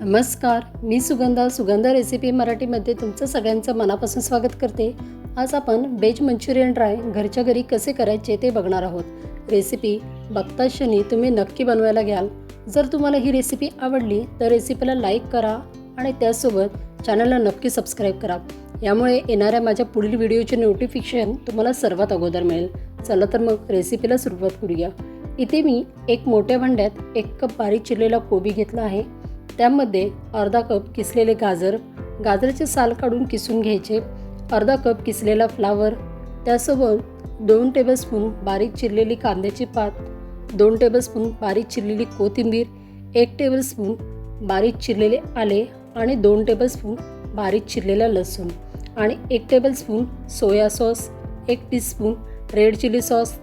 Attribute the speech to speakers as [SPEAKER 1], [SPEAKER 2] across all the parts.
[SPEAKER 1] नमस्कार मी सुगंधा सुगंधा रेसिपी मराठीमध्ये तुमचं सगळ्यांचं मनापासून स्वागत करते. आज आपण वेज मंचुरियन ड्राय घरच्या घरी कसे करायचे ते बघणार आहोत. रेसिपी बघता क्षणी तुम्ही नक्की बनवायला घ्याल. जर तुम्हाला ही रेसिपी आवडली तर रेसिपीला लाईक करा आणि त्यासोबत चॅनलला नक्की सबस्क्राईब करा. यामुळे येणाऱ्या माझ्या पुढील व्हिडिओचे नोटिफिकेशन तुम्हाला सर्वात अगोदर मिळेल. चला तर मग रेसिपीला सुरुवात करूया. इथे मी एक मोठ्या भांड्यात एक कप बारीक चिरलेला कोबी घेतला आहे. त्यामध्ये अर्धा कप किसलेले गाजर गाजराचे साल काढून किसून घ्यायचे अर्धा कप किसलेला फ्लावर त्यासोबत दोन टेबलस्पून बारीक चिरलेली कांद्याची पात दोन टेबलस्पून बारीक चिरलेली कोथिंबीर एक टेबलस्पून बारीक चिरलेले आले आणि दोन टेबलस्पून बारीक चिरलेला लसूण आणि एक टेबलस्पून सोया सॉस एक टीस्पून रेड चिली सॉस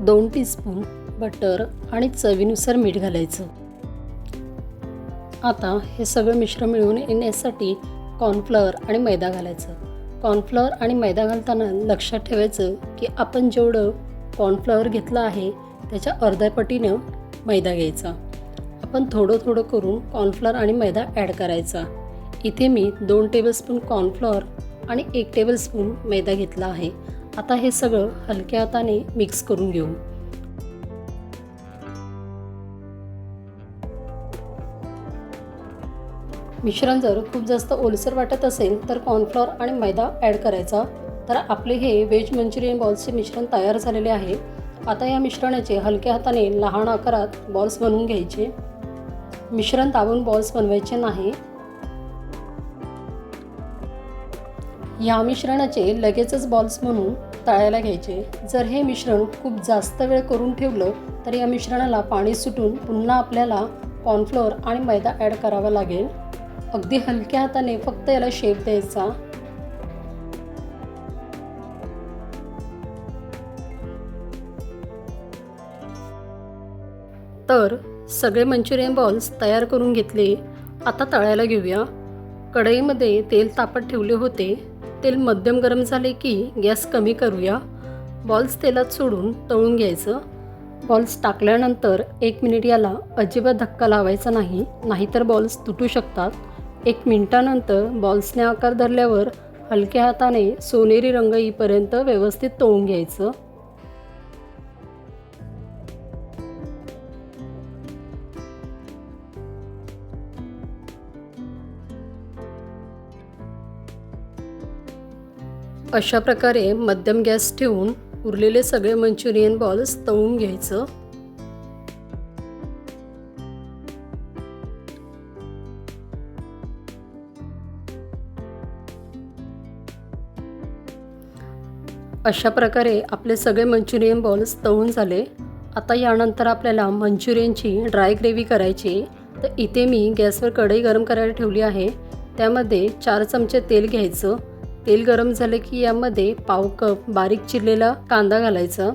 [SPEAKER 1] दोन टीस्पून बटर आणि चवीनुसार मीठ घालायचं. आता हे सगळं मिश्रण मिळवून येण्यासाठी कॉर्नफ्लॉवर आणि मैदा घालायचं. कॉर्नफ्लॉवर आणि मैदा घालताना लक्षात ठेवायचं की आपण जेवढं कॉर्नफ्लॉवर घेतलं आहे त्याच्या अर्ध्या पटीनं मैदा घ्यायचा. आपण थोडं थोडं करून कॉर्नफ्लॉवर आणि मैदा ॲड करायचा. इथे मी दोन टेबलस्पून कॉर्नफ्लॉवर आणि एक टेबलस्पून मैदा घेतला आहे. आता हे सगळं हलक्या हाताने मिक्स करून घेऊ. मिश्रण जर खूप जास्त ओलसर वाटत असेल तर कॉर्नफ्लॉर आणि मैदा ॲड करायचा. तर आपले हे व्हेज मंचुरियन बॉल्सचे मिश्रण तयार झालेले आहे. आता या मिश्रणाचे हलक्या हाताने लहान आकारात बॉल्स बनवून घ्यायचे. मिश्रण दाबून बॉल्स बनवायचे नाही. या मिश्रणाचे लगेचच बॉल्स म्हणून तळायला घ्यायचे. जर हे मिश्रण खूप जास्त वेळ करून ठेवलं तर या मिश्रणाला पाणी सुटून पुन्हा आपल्याला कॉर्नफ्लोअर आणि मैदा ॲड करावा लागेल. अगदी हलक्या हाताने फक्त याला शेप द्यायचा. तर सगळे मंचुरियन बॉल्स तयार करून घेतले. आता तळायला घेऊया. कढईमध्ये तेल तापत ठेवले होते. तेल मध्यम गरम झाले की गॅस कमी करूया. बॉल्स तेलात सोडून तळून घ्यायचं. बॉल्स टाकल्यानंतर एक मिनिट याला अजिबात धक्का लावायचा नाही नाहीतर बॉल्स तुटू शकतात. एक मिनिटानंतर बॉल्सने आकार धरल्यावर हलक्या हाताने सोनेरी रंग येईपर्यंत व्यवस्थित तळून घ्यायचं. अशा प्रकारे मध्यम गॅस ठेवून उरलेले सगळे मंचुरियन बॉल्स तळून घ्यायचं. अशा प्रकारे आपले सगळे मंचुरियन बॉल्स तळून झाले. आता यानंतर आपल्याला मंचुरियनची ड्राय ग्रेव्ही करायची तर इथे मी गॅसवर कढई गरम करायला ठेवली आहे. त्यामध्ये चार चमचे तेल घ्यायचं. तेल गरम झाले की यामध्ये पाव कप बारीक चिरलेला कांदा घालायचा.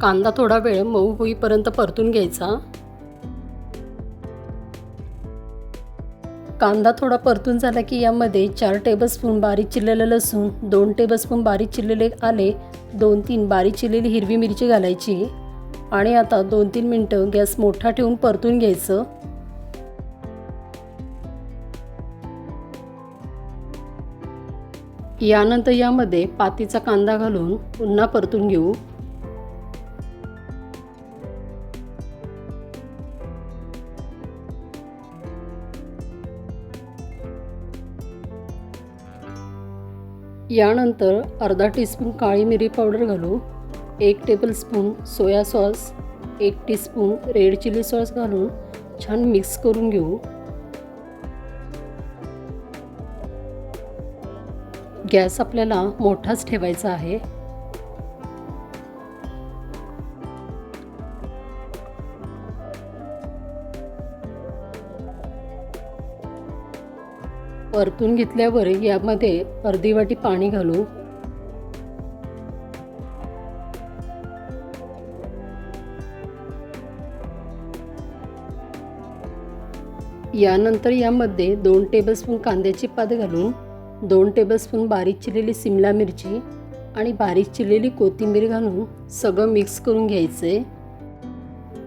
[SPEAKER 1] कांदा थोडा वेळ मऊ होईपर्यंत परतून घ्यायचा. कांदा थोडा परतून झाला की यामध्ये चार टेबलस्पून बारीक चिरलेलं लसूण दोन टेबलस्पून बारीक चिरलेले आले दोन तीन बारीक चिरलेली हिरवी मिरची घालायची आणि आता दोन तीन मिनटं गॅस मोठा ठेवून परतून घ्यायचं. यानंतर यामध्ये पातीचा कांदा घालून पुन्हा परतून घेऊ. यानंतर अर्धा टीस्पून काळी मिरी पावडर घालू एक टेबलस्पून सोया सॉस एक टीस्पून रेड चिली सॉस घालून छान मिक्स करून घेऊ. गॅस आपल्याला मोठाच ठेवायचा आहे. परतून घेतल्यावर यामध्ये अर्धी वाटी पाणी घालू. यानंतर यामध्ये दोन टेबलस्पून कांद्याची पात घालून दोन टेबलस्पून बारीक चिरलेली सिमला मिरची आणि बारीक चिरलेली कोथिंबीर घालून सगळं मिक्स करून घ्यायचे.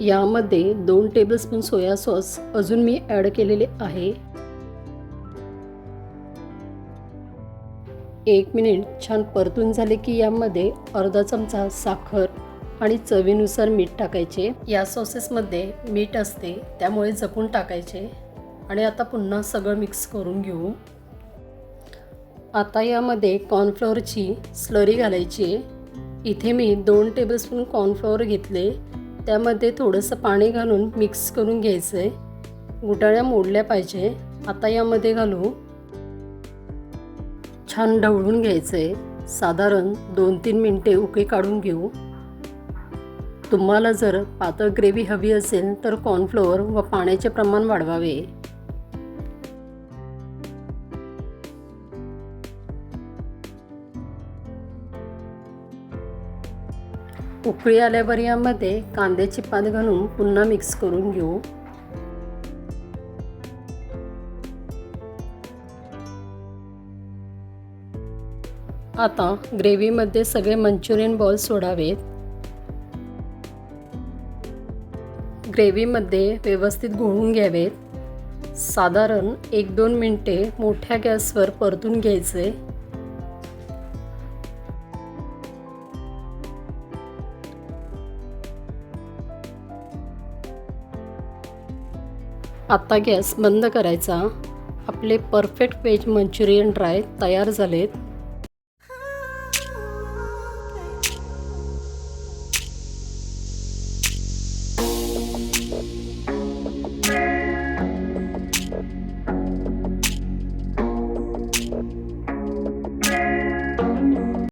[SPEAKER 1] यामध्ये दोन टेबलस्पून सोया सॉस अजून मी ॲड केलेले आहे. एक मिनिट छान परतून झाले की यामध्ये अर्धा चमचा साखर आणि चवीनुसार मीठ टाकायचे. या सॉसेसमध्ये मीठ असते त्यामुळे जपून टाकायचे. आणि आता पुन्हा सगळं मिक्स करून घेऊ. आता यामध्ये कॉर्नफ्लोअरची स्लरी घालायची. आहे इथे मी दोन टेबलस्पून कॉर्नफ्लोअर घेतले. त्यामध्ये थोडंसं पाणी घालून मिक्स करून घ्यायचं आहे गुटाळ्या मोडल्या पाहिजे. आता यामध्ये घालू. छान ढवळून घ्यायचं आहे साधारण दोन तीन मिनटे उकळी काढून घेऊ. तुम्हाला जर पातळ ग्रेव्ही हवी असेल तर कॉर्नफ्लोअर व पाण्याचे प्रमाण वाढवावे. उकळी आल्यावर यामध्ये कांद्याची पात घालून पुन्हा मिक्स करून घेऊ. आता ग्रेव्हीमध्ये सगळे मंचुरियन बॉल सोडावेत. ग्रेव्हीमध्ये व्यवस्थित घोळून घ्यावेत. साधारण एक दोन मिनटे मोठ्या गॅसवर परतून घ्यायचे. आता गॅस बंद करायचा. आपले परफेक्ट वेज मंचुरियन ड्राय तयार झालेत.